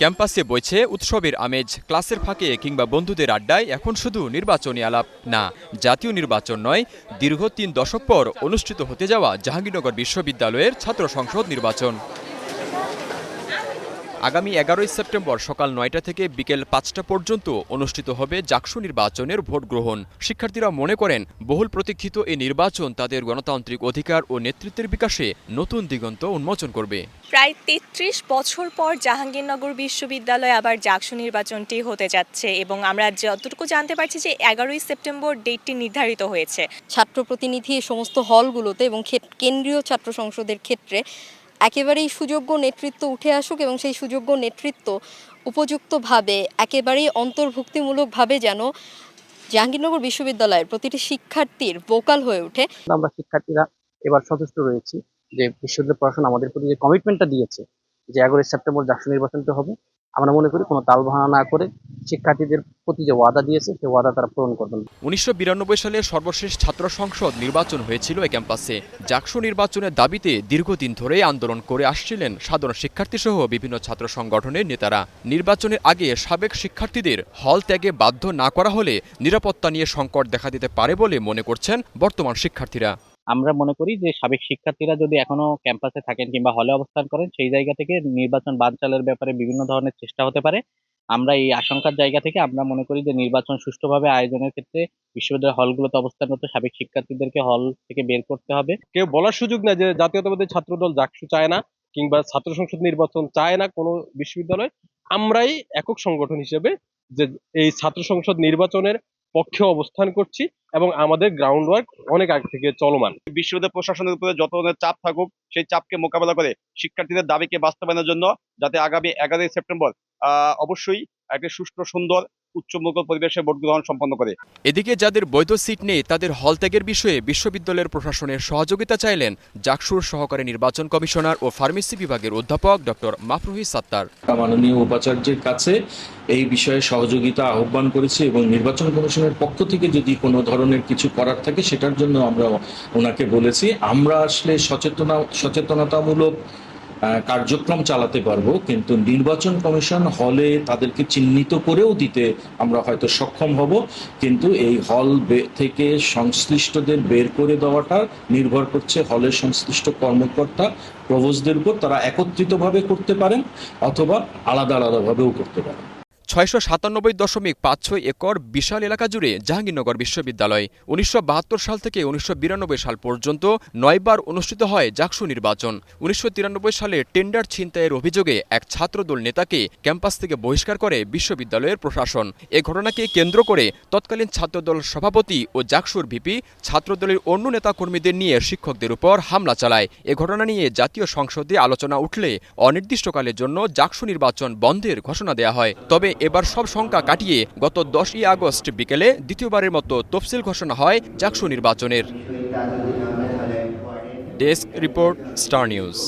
ক্যাম্পাসে বইছে উৎসবের আমেজ, ক্লাসের ফাঁকে কিংবা বন্ধুদের আড্ডায় এখন শুধু নির্বাচনী আলাপ। না, জাতীয় নির্বাচন নয়, দীর্ঘ তিন দশক পর অনুষ্ঠিত হতে যাওয়া জাহাঙ্গীরনগর বিশ্ববিদ্যালয়ের ছাত্র সংসদ নির্বাচন। আগামী এগারোই সেপ্টেম্বর সকাল নয়টা থেকে বিকেল পাঁচটা পর্যন্ত অনুষ্ঠিত হবে জাকসু নির্বাচনের ভোট গ্রহণ। শিক্ষার্থীরা মনে করেন বহুল প্রতীক্ষিত এই নির্বাচন তাদের গণতান্ত্রিক অধিকার ও নেতৃত্বের বিকাশে নতুন দিগন্ত উন্মোচন করবে। প্রায় তেত্রিশ বছর পর জাহাঙ্গীরনগর বিশ্ববিদ্যালয়ে আবার জাকসু নির্বাচনটি হতে যাচ্ছে এবং আমরা যতটুকু জানতে পারছি যে এগারোই সেপ্টেম্বর ডেটটি নির্ধারিত হয়েছে। ছাত্র প্রতিনিধি সমস্ত হলগুলোতে এবং কেন্দ্রীয় ছাত্র সংসদের ক্ষেত্রে একেবারেই সুযোগ্য নেতৃত্ব উঠে আসুক এবং সেই সুযোগ্য নেতৃত্ব উপযুক্তভাবে, একেবারেই অন্তর্ভুক্তিমূলকভাবে যেন জাহাঙ্গীরনগর বিশ্ববিদ্যালয়ের প্রতিটি শিক্ষার্থীর ভোকাল হয়ে ওঠে। আমরা শিক্ষার্থীরা এবার সচেষ্ট রয়েছি যে বিশ্ববিদ্যালয় প্রশাসন আমাদের প্রতি যে কমিটমেন্টটা দিয়েছে, যে এগারোই সেপ্টেম্বর জাতীয় নির্বাচনটা হবে আমরা মনে করি কোনো তালবাহানা না করে শিক্ষার্থীদের প্রতি যে ওয়াদা দিয়েছে, সেই ওয়াদা তারা পূরণ করবেন। উনিশশো সালে সর্বশেষ ছাত্র সংসদ নির্বাচন হয়েছিল এই ক্যাম্পাসে। জাকসু নির্বাচনের দাবিতে দীর্ঘদিন ধরে আন্দোলন করে আসছিলেন সাধারণ শিক্ষার্থী সহ বিভিন্ন ছাত্র সংগঠনের নেতারা। নির্বাচনের আগে সাবেক শিক্ষার্থীদের হল ত্যাগে বাধ্য না করা হলে নিরাপত্তা নিয়ে সংকট দেখা দিতে পারে বলে মনে করছেন বর্তমান শিক্ষার্থীরা। আমরা মনে করি যে সাবেক শিক্ষার্থীরা যদি এখনও ক্যাম্পাসে থাকেন কিংবা হলে অবস্থান করেন, সেই জায়গা থেকে নির্বাচন বানচালের ব্যাপারে বিভিন্ন ধরনের চেষ্টা হতে পারে। আমরা এই আশঙ্কার জায়গা থেকে আমরা মনে করি যে নির্বাচন সুষ্ঠুভাবে আয়োজনের ক্ষেত্রে বিশ্ববিদ্যালয় হলগুলোতে অবস্থানরত সাবেক শিক্ষার্থীদেরকে হল থেকে বের করতে হবে। কেউ বলার সুযোগ নাই যে জাতীয়তাবাদী ছাত্রদল জাকসু চায় না কিংবা ছাত্র সংসদ নির্বাচন চায় না কোনো বিশ্ববিদ্যালয়। আমরাই একক সংগঠন হিসেবে যে এই ছাত্র সংসদ নির্বাচনের পক্ষে অবস্থান করছি এবং আমাদের গ্রাউন্ড ওয়ার্ক অনেক আগে থেকে চলমান। বিশ্ববিদ্যালয় প্রশাসনের উপরে যত ধরনের চাপ থাকুক, সেই চাপকে মোকাবেলা করে শিক্ষার্থীদের দাবিকে বাস্তবায়নের জন্য যাতে আগামী এগারোই সেপ্টেম্বর অবশ্যই একটি সুষ্ঠু, সুন্দর উচ্চমুখর পরিবেশে ভোট গ্রহণ সম্পন্ন করে। এদিকে যাদের বৈধ সিট নেই তাদের হল ত্যাগের বিষয়ে বিশ্ববিদ্যালয়ের প্রশাসনের সহযোগিতা চাইলেন জাকসুর সহকারী নির্বাচন কমিশনার ও ফার্মেসি বিভাগের অধ্যাপক ডক্টর মাফরুহি সাত্তার। মাননীয় উপাচার্যের কাছে এই বিষয়ে সহযোগিতা আহ্বান করেছি এবং নির্বাচন কমিশনের পক্ষ থেকে যদি কোনো ধরনের কিছু করার থাকে সেটার জন্য আমরা ওনাকে বলেছি। আমরা আসলে সচেতনা সচেতনতামূলক কার্যক্রম চালাতে পারব, কিন্তু নির্বাচন কমিশন হলে তাদেরকে চিহ্নিত করেও দিতে আমরা হয়তো সক্ষম হব। কিন্তু এই হল থেকে সংশ্লিষ্টদের বের করে দেওয়াটা নির্ভর করছে হলের সংশ্লিষ্ট কর্মকর্তা, প্রভোজদের উপর তারা একত্রিতভাবে করতে পারেন, অথবা আলাদা আলাদাভাবেও করতে পারেন। ছয়শো সাতানব্বই দশমিক পাঁচ ছয় একর বিশাল এলাকা জুড়ে জাহাঙ্গীরনগর বিশ্ববিদ্যালয়। উনিশশো বাহাত্তর সাল থেকে উনিশশো বিরানব্বই সাল পর্যন্ত নয়বার অনুষ্ঠিত হয় জাকসু নির্বাচন। উনিশশো তিরানব্বই সালে টেন্ডার ছিনতাইয়ের অভিযোগে এক ছাত্রদল নেতাকে ক্যাম্পাস থেকে বহিষ্কার করে বিশ্ববিদ্যালয়ের প্রশাসন। এ ঘটনাকে কেন্দ্র করে তৎকালীন ছাত্রদল সভাপতি ও জাকসুর ভিপি ছাত্রদলের অন্য নেতাকর্মীদের নিয়ে শিক্ষকদের উপর হামলা চালায়। এ ঘটনা নিয়ে জাতীয় সংসদে আলোচনা উঠলে অনির্দিষ্টকালের জন্য জাকসু নির্বাচন বন্ধের ঘোষণা দেওয়া হয়। তবে এবার সব শঙ্কা কাটিয়ে গত দশই আগস্ট বিকেলে দ্বিতীয়বারের মতো তফসিল ঘোষণা হয় জাকসু নির্বাচনের। Desk report star news.